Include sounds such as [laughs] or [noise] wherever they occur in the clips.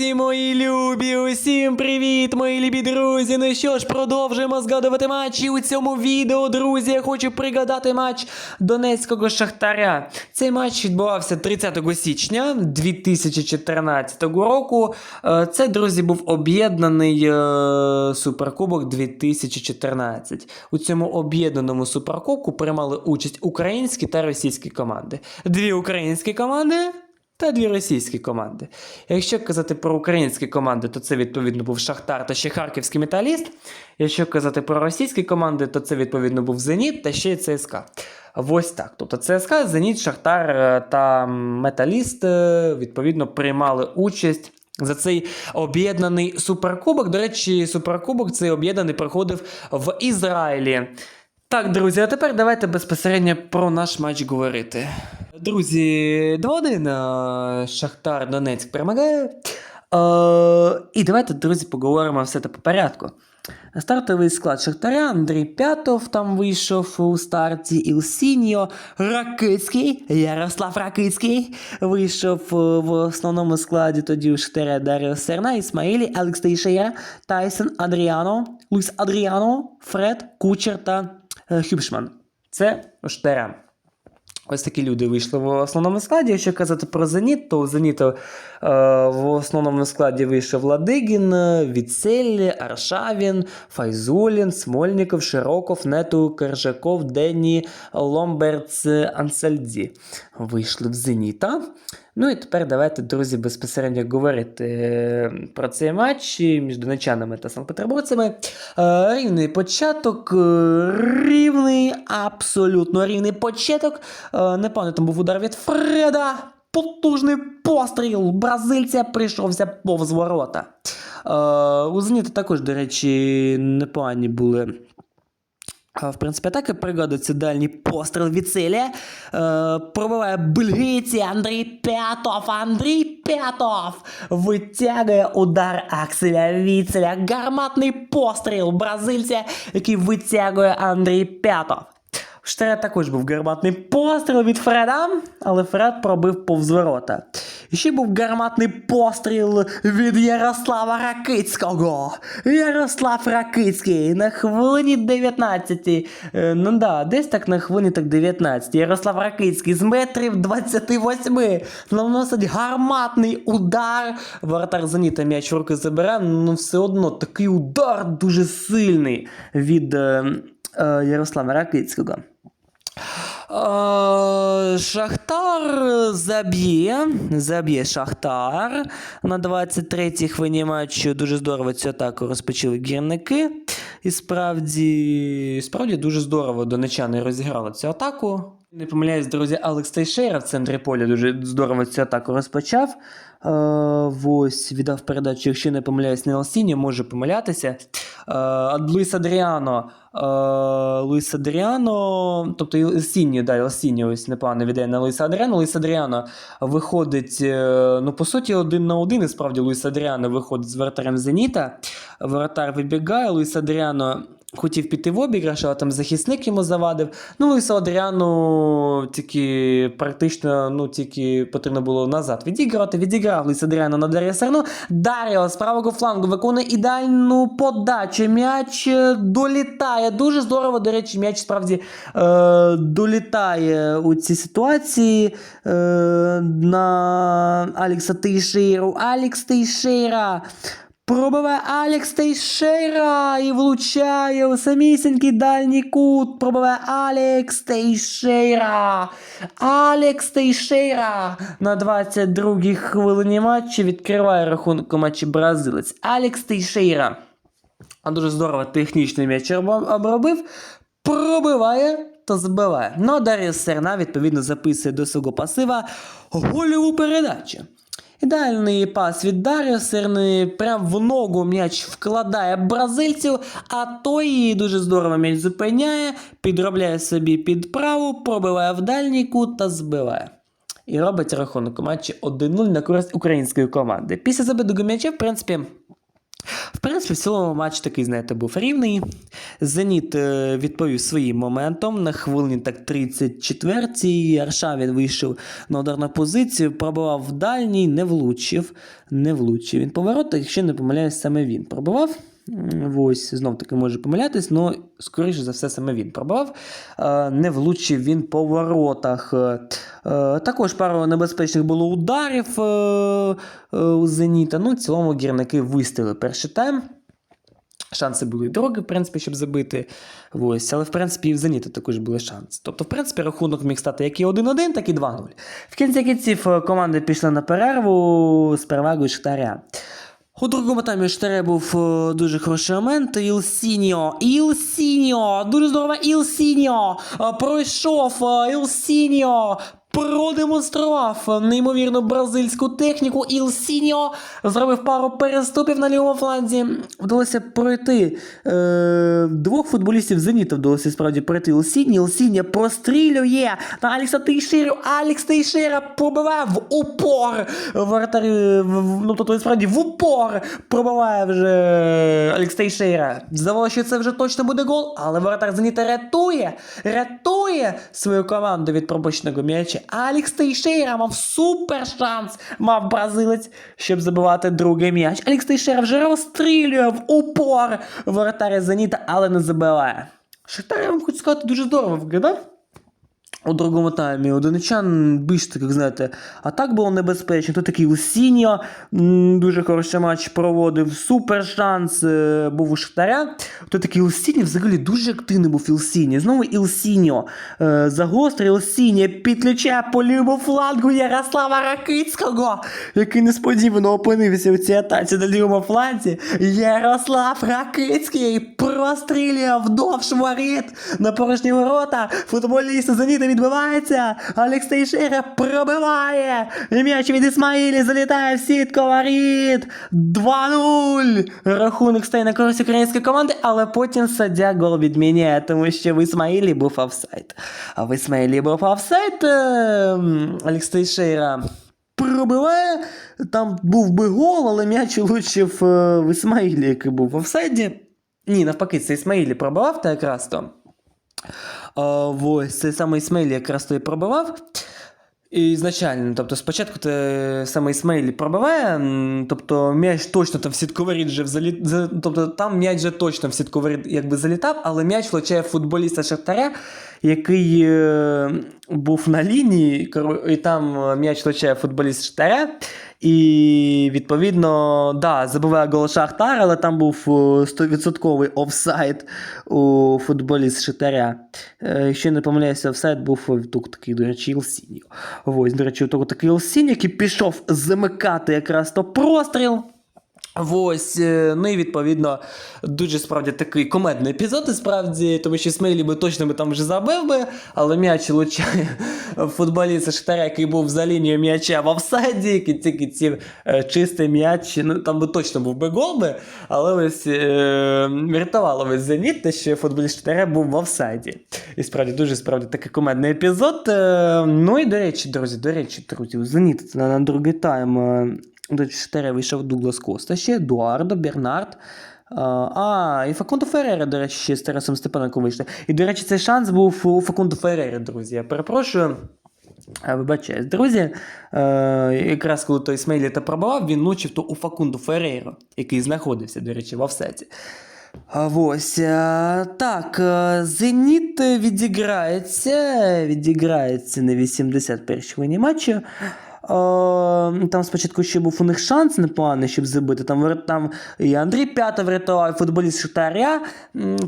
Друзі, мої любі, усім привіт, мої любі друзі. Ну що ж, продовжуємо згадувати матчі. У цьому відео, друзі, я хочу пригадати матч Донецького Шахтаря. Цей матч відбувався 30 січня 2014 року. Е, Це, друзі, був об'єднаний е, суперкубок 2014. У цьому об'єднаному суперкубку приймали участь українські та російські команди. Дві українські команди та дві російські команди. Якщо казати про українські команди, то це відповідно був Шахтар та ще Харківський металіст. Якщо казати про російські команди, то це відповідно був Зеніт та ще й ЦСКА. Ось так. Тобто ЦСКА, Зеніт, Шахтар е, та Металіст е, відповідно приймали участь. За цей об'єднаний суперкубок. До речі, суперкубок цей об'єднаний проходив в Ізраїлі. Так, друзі, а тепер давайте безпосередньо про наш матч говорити. Друзі, 2-1 е, Шахтар Донецьк перемагає. Е, і давайте, друзі, поговоримо все це по порядку. Стартовий склад Шахтаря Андрій П'ятов там вийшов у старті Ілсіньо Ракицький, Ярослав Ракицький вийшов е, в основному складі тоді у Шахтаря Даріо Серна, Ісмаїлі, Алекс Тейшера, Тайсон Адріано, Луїс Адріано, Фред, Кучер та Хюбшман. Це Шахтаря. Ось такі люди вийшли в основному складі. Якщо казати про Зеніт, то у Зеніту е, в основному складі вийшов Ладигін, Віцель, Аршавін, Файзулін, Смольніков, Широков, Нету, Кержаков, Денні, Ломберц, Ансельдзі. Вийшли в Зеніта. Ну і тепер давайте, друзі, безпосередньо говорити е, про цей матч між донечанами та санкт-петербургцями. Е, Рівний початок, е, рівний, абсолютно рівний початок. Е, Непевно, там був удар від Фреда. Потужний постріл бразильця прийшовся повз ворота. У Зеніта також, до речі, непогані були. В принципі, атаки пригодиться дальній постріл від цілі. Е, пробиває бельгійці Андрій П'ятов. Андрій П'ятов витягує удар Акселя Віцеля. Гарматний постріл бразильця, який витягує Андрій П'ятов. В також був гарматний постріл від Фреда, але Фред пробив повз ворота. Ще був гарматний постріл від Ярослава Ракицького. Ярослав Ракицький на хвилині 19. Е, ну да, десь так на хвилині так 19. Ярослав Ракицький з метрів 28 наносить гарматний удар. Воротар Зеніта м'яч в руки забере, ну все одно такий удар дуже сильний від е, е, Ярослава Ракицького. Е, Шахтар заб'є. Заб'є Шахтар. На 23-й хвилині матчу дуже здорово цю атаку розпочали гірники. І справді, справді дуже здорово донечани розіграли цю атаку. Не помиляюсь, друзі, Алекс Тейшера в центрі поля дуже здорово цю атаку розпочав. Е, ось віддав передачу, якщо не помиляюсь, не Алсіні, може помилятися. Е, Луїс Адріано. Е, Луїс Адріано, тобто Елсіньо, да, Елсіньо ось непогано віддає на Луїса Адріано. Луїс Адріано виходить, е, ну, по суті, один на один, і справді Луїс Адріано виходить з воротарем Зеніта. Воротар вибігає, Луїс Адріано хотів піти в обіграш, але там захисник йому завадив. Ну, Луїсу Адріану тільки практично ну, тільки потрібно було назад відіграти. Відіграв Луїс Адріану на Дар'я Серну. Даріо з правого флангу виконує ідеальну подачу. М'яч е, долітає. Дуже здорово, до речі, м'яч справді е, долітає у цій ситуації е, на Алекса Тейшейру. Алекс Тейшейра. Пробиває Алекс Тейшера і влучає у самісінький дальній кут. Пробиває Алекс Тейшера. Алекс Тейшера на 22-й хвилині матчу відкриває рахунок у матчі бразилець. Алекс Тейшера. А дуже здорово технічний м'яч обробив. Пробиває та збиває. Ну а Дар'я Серна відповідно записує до свого пасива гольову передачу. Ідеальний пас від Серни прям в ногу м'яч вкладає бразильців, а той дуже здорово м'яч зупиняє, підробляє собі під праву, пробиває в дальній кут та збиває. І робить рахунок матчі 1-0 на користь української команди. Після забитого м'яча, в принципі, В принципі, в цілому матч такий, знаєте, був рівний. Зеніт е, відповів своїм моментом. На хвилині так 34-й. Аршавін вийшов на ударну позицію, пробував в дальній, не влучив. Не влучив. Він поворот, якщо не помиляюсь, саме він пробивав. Ось, знов таки може помилятись, але скоріше за все саме він пробивав. Е, Не влучив він по воротах. Е, Також пару небезпечних було ударів е, у Зеніта. Ну, в цілому гірники вистояли перший тайм. Шанси були другі, в принципі, щоб забити. Ось. Але, в принципі, і в Зеніта також були шанси. Тобто, в принципі, рахунок міг стати як і 1-1, так і 2-0. В кінці кінців команди пішли на перерву з перевагою Шахтаря. У другому таймі Штере був е, дуже хороший момент. Ілсіньо, Ілсіньо, дуже здорово, Ілсіньо. Е, Пройшов е, Ілсіньо. Продемонстрував неймовірну бразильську техніку. Ілсіньо зробив пару переступів на лівому фланзі. Вдалося пройти е, двох футболістів Зеніта. Вдалося справді пройти Ілсіньо. Ілсіньо прострілює на Алекса Тейшеру. Алекс Тейшера пробиває в упор. Вратар, е, ну тобто справді в упор пробиває вже Алекс Тейшера. Здавалося, що це вже точно буде гол, але воротар Зеніта рятує, рятує свою команду від пропущеного м'яча. Алекс Тейшера мав супер шанс, мав бразилець, щоб забивати другий м'яч. Алекс Тейшера вже розстрілює в упор воротаря Зеніта, але не забиває. Шахтар, я вам хочу сказати, дуже здорово виглядав. У другому таймі у донечан більш таких, знаєте, а так було небезпечно. Тут такий Лусіньо дуже хороший матч проводив, супер шанс е, був у Шахтаря. Тут такий Лусіньо взагалі дуже активний був Ілсіньо. Знову Ілсіньо е, загострив Ілсіньо, підключає по лівому флангу Ярослава Ракицького, який несподівано опинився у цій атаці на лівому фланзі. Ярослав Ракицький прострілює вдовж воріт на порожні ворота. Футболіст Зеніта відбивається. Алекс Тейшера пробиває. М'яч від Ісмаїлі залітає в сітку воріт. 2-0. Рахунок стає на користь української команди, але потім суддя гол відміняє, тому що в Ісмаїлі був офсайд. А в Ісмаїлі був офсайд. ем, Алекс Тейшера пробиває. Там був би гол, але м'яч влучив е, в Ісмаїлі, який був в офсайді. Ні, навпаки, це Ісмаїлі пробивав та якраз то. Ось цей самий Ісмаїлі якраз то і пробивав. І ізначально, тобто спочатку те саме Ісмаїлі пробиває, тобто м'яч точно там в сітковий вже взалі... Тобто там м'яч вже точно в сітковий якби залітав, але м'яч влучає футболіста Шахтаря, який е, був на лінії, і там е, м'яч влучає футболіст Шахтаря. І відповідно, да, забиває гол Шахтар, але там був е, 100% офсайд у футболіст з Шитаря. Якщо не помиляюся, офсайд був е, тут такий, до речі, Ілсіньо. Ось, до речі, такий Ілсіньо, який пішов замикати якраз то простріл. Ось, е, ну і відповідно, дуже справді такий комедний епізод, і справді, тому що Смейлі би точно би там вже забив би, але м'яч влучає [laughs] футболіста Шахтаря, який був за лінією м'яча в офсайді, кінці кінців е, чистий м'яч, ну там би точно був би гол би, але ось е, врятувало весь зеніт, те, що футболіст Шахтаря був в офсайді. І справді дуже справді такий комедний епізод. Е, ну і до речі, друзі, до речі, друзі, зеніт на, на другий тайм. До Шахтаря вийшов Дуглас Коста, ще Едуардо, Бернард. А, і Факунто Феррера, до речі, ще з Тарасом Степаненком вийшли. І, до речі, цей шанс був у Факунто Феррери, друзі. Я перепрошую. Вибачаюсь, друзі. Якраз коли той Смейлі та пробував, він влучив то у Факунду Феррейро, який знаходився, до речі, в офсеті. Ось так, Зеніт відіграється, відіграється на 81 хвилині матчу. Е, Там спочатку ще був у них шанс непоганий, щоб забити. Там, там і Андрій П'ятов врятував, і футболіст Шахтаря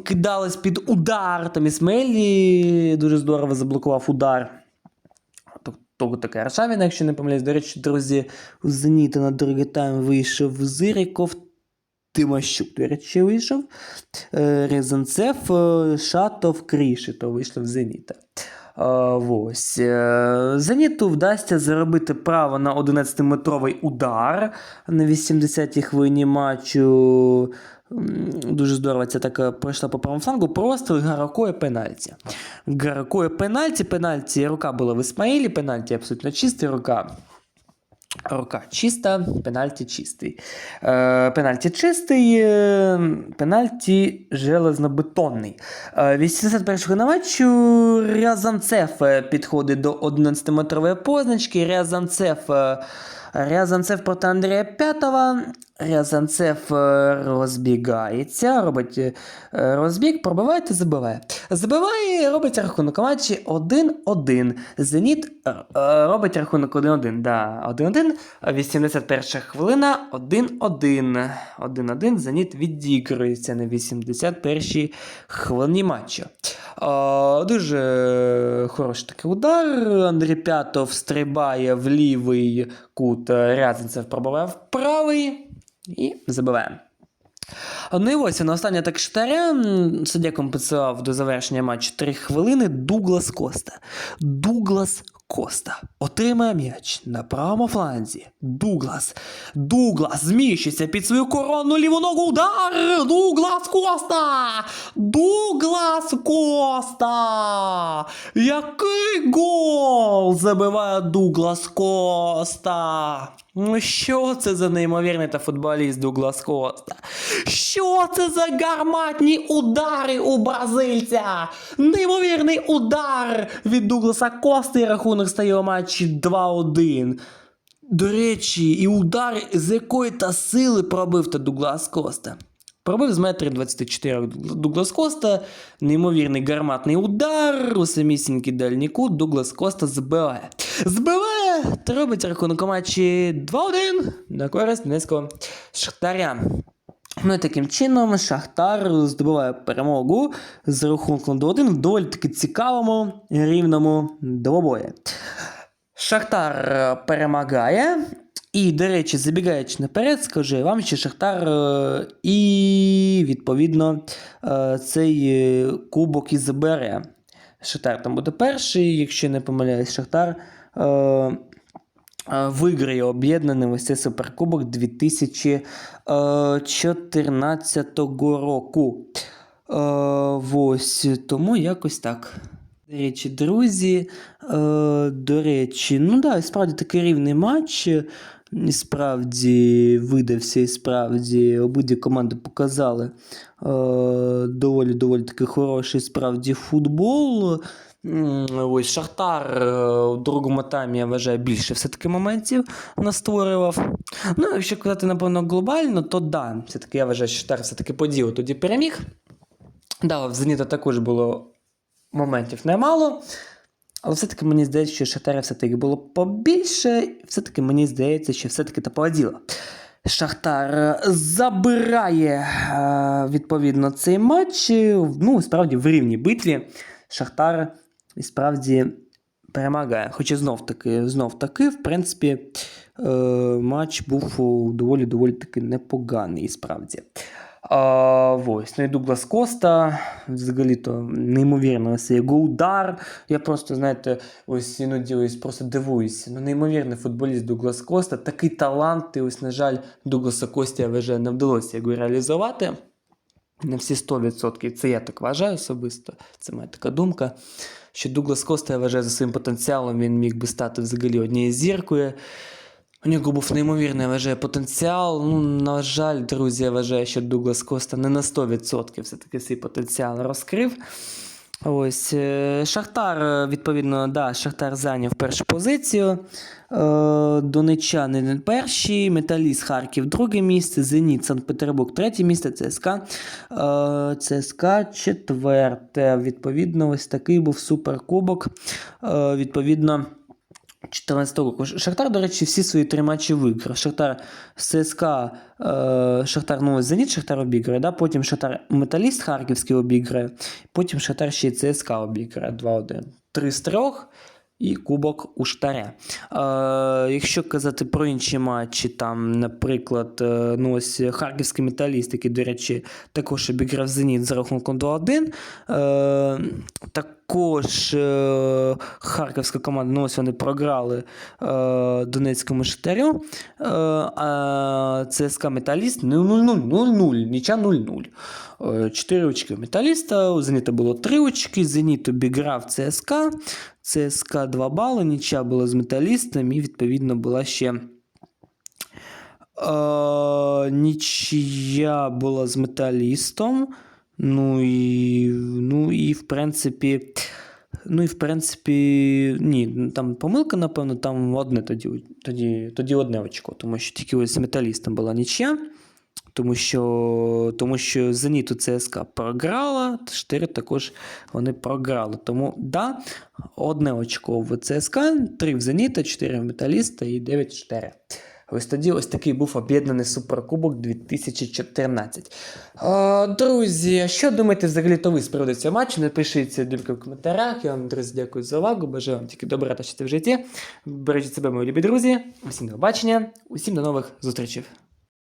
кидались під удар. Там Ісмелі дуже здорово заблокував удар. Того таке Аршавіна, якщо не помиляюсь. До речі, друзі, у Зеніта на другий тайм вийшов Зириков, Тимощук, до речі, вийшов. Е, Рязанцев, е, Шатов, Крішито вийшли в Зеніта. Ось. Е, Зеніту вдасться заробити право на 11-метровий удар на 80-й хвилині матчу. Дуже здорово ця така пройшла по правому флангу. Просто гаракою пенальті. Гаракою пенальті, пенальті, рука була в Ісмаїлі, пенальті абсолютно чиста рука. Рука чиста, пенальті чистий. Е, пенальті чистий, е, пенальті железнобетонний. Е, 81-го на матчу Рязанцев е, підходить до 11-метрової позначки. Рязанцев, е, Рязанцев проти Андрія П'ятова. Рязанцев е, розбігається, робить е, розбіг, пробиває та забиває. Забиває, робить рахунок матчі 1-1. Зеніт е, робить рахунок 1-1. Да, 1-1. 81 хвилина 1-1. 1-1. Зеніт відігрується на 81-й хвилині матчу. Е, Дуже хороший такий удар. Андрій П'ятов стрибає в лівий кут. Рязанцев пробиває в правий і забиває. Ну і ось на останнє так штаря суддя компенсував до завершення матчу 3 хвилини Дуглас Коста. Дуглас Коста отримає м'яч на правому фланзі. Дуглас. Дуглас зміщується під свою коронну ліву ногу. Удар! Дуглас Коста! Дуглас Коста! Який гол забиває Дуглас Коста! Ну, Що це за неймовірний та футболіст Дуглас Коста? Що це за гарматні удари у бразильця? Неймовірний удар від Дугласа Коста і рахунок стає у матчі 2-1. До речі, і удар з якої та сили пробив та Дуглас Коста. Пробив з метри 24 Дуглас Коста, неймовірний гарматний удар, у самісінький дальній кут Дуглас Коста збиває. Збиває та робить рахунок у матчі 2-1 на користь Донецького Шахтаря. Ну і таким чином Шахтар здобуває перемогу з рахунком 2-1 в доволі таки цікавому рівному двобої. Шахтар е, перемагає. І, до речі, забігаючи наперед, скажу вам, що Шахтар е, і, відповідно, е, цей кубок і забере. Шахтар там буде перший, якщо не помиляюсь, Шахтар виграє об'єднаний ось цей суперкубок 2014 року. Е, ось тому якось так. До речі, друзі, е, до речі, ну да, справді такий рівний матч. І справді видався, і справді обидві команди показали е, доволі доволі такий хороший справді футбол. Ось Шахтар е, у другому таймі, я вважаю, більше все-таки моментів настворював. Ну, якщо казати, напевно, глобально, то да, все-таки я вважаю, що Шахтар все-таки по ділу тоді переміг. Да, в Зеніта також було моментів немало. Але все-таки мені здається, що Шахтаря все-таки було побільше. Все-таки мені здається, що все-таки та поводіло. Шахтар забирає е, відповідно цей матч. Ну, справді в рівній битві Шахтар і справді перемагає. Хоча знов таки, знов таки, в принципі, е, матч був доволі доволі таки непоганий, справді. А, ось, ну і Дуглас Коста, взагалі-то неймовірно, ось його удар. Я просто, знаєте, ось іноді ось просто дивуюся. Ну, неймовірний футболіст Дуглас Коста, такий талант, і ось, на жаль, Дугласа Кості вже не вдалося його реалізувати. На всі 100%. Це я так вважаю особисто. Це моя така думка. Що Дуглас Коста, я вважаю, за своїм потенціалом він міг би стати взагалі однією зіркою. У нього був неймовірний, я вважаю, потенціал. Ну, на жаль, друзі, я вважаю, що Дуглас Коста не на 100% все-таки свій потенціал розкрив. Ось е, Шахтар, е, відповідно, да, Шахтар зайняв першу позицію. Е, Донечани перші, Металіст Харків друге місце, Зеніт Санкт-Петербург третє місце, ЦСКА. ЦСКА четверте. Відповідно, ось такий був суперкубок. Відповідно. 14 року. Шахтар, до речі, всі свої три матчі виграв. Шахтар ЦСКА, е, Шахтар ну, Зеніт, Шахтар обіграє, да? потім Шахтар Металіст Харківський обіграє, потім Шахтар ще й ЦСКА обіграє 2-1. Три з трьох і кубок у Штаря. Е, якщо казати про інші матчі, там, наприклад, е, ну, ось Харківський металіст, який, до речі, також обіграв Зеніт за рахунком 2-1. Е, також е, харківська команда, ну ось вони програли е, Донецькому Шахтарю. Е, а ЦСКА Металіст 0-0, 0-0, ніча 0-0. Е, Чотири очки Металіста, у Зеніта було три очки, Зеніт обіграв ЦСКА, ЦСКА 2 бали, ніча була з Металістом і відповідно була ще Е, нічия була з металістом. Ну і, ну і в принципі. Ну і в принципі, ні, там помилка, напевно, там одне тоді, тоді, тоді одне очко, тому що тільки ось з металістом була нічия. Тому що, тому що Зеніту ЦСКА програла, 4 також вони програли. Тому да, одне очко в ЦСКА, 3 в Зеніта, 4 в Металіста і 9 в Штери. Ось тоді ось такий був об'єднаний суперкубок 2014. А, друзі, що думаєте взагалі то ви з приводу цього матчу? Напишіть думки в коментарях. Я вам, друзі, дякую за увагу. Бажаю вам тільки добра та щастя в житті. Бережіть себе, мої любі друзі. Усім до побачення, усім до нових зустрічей.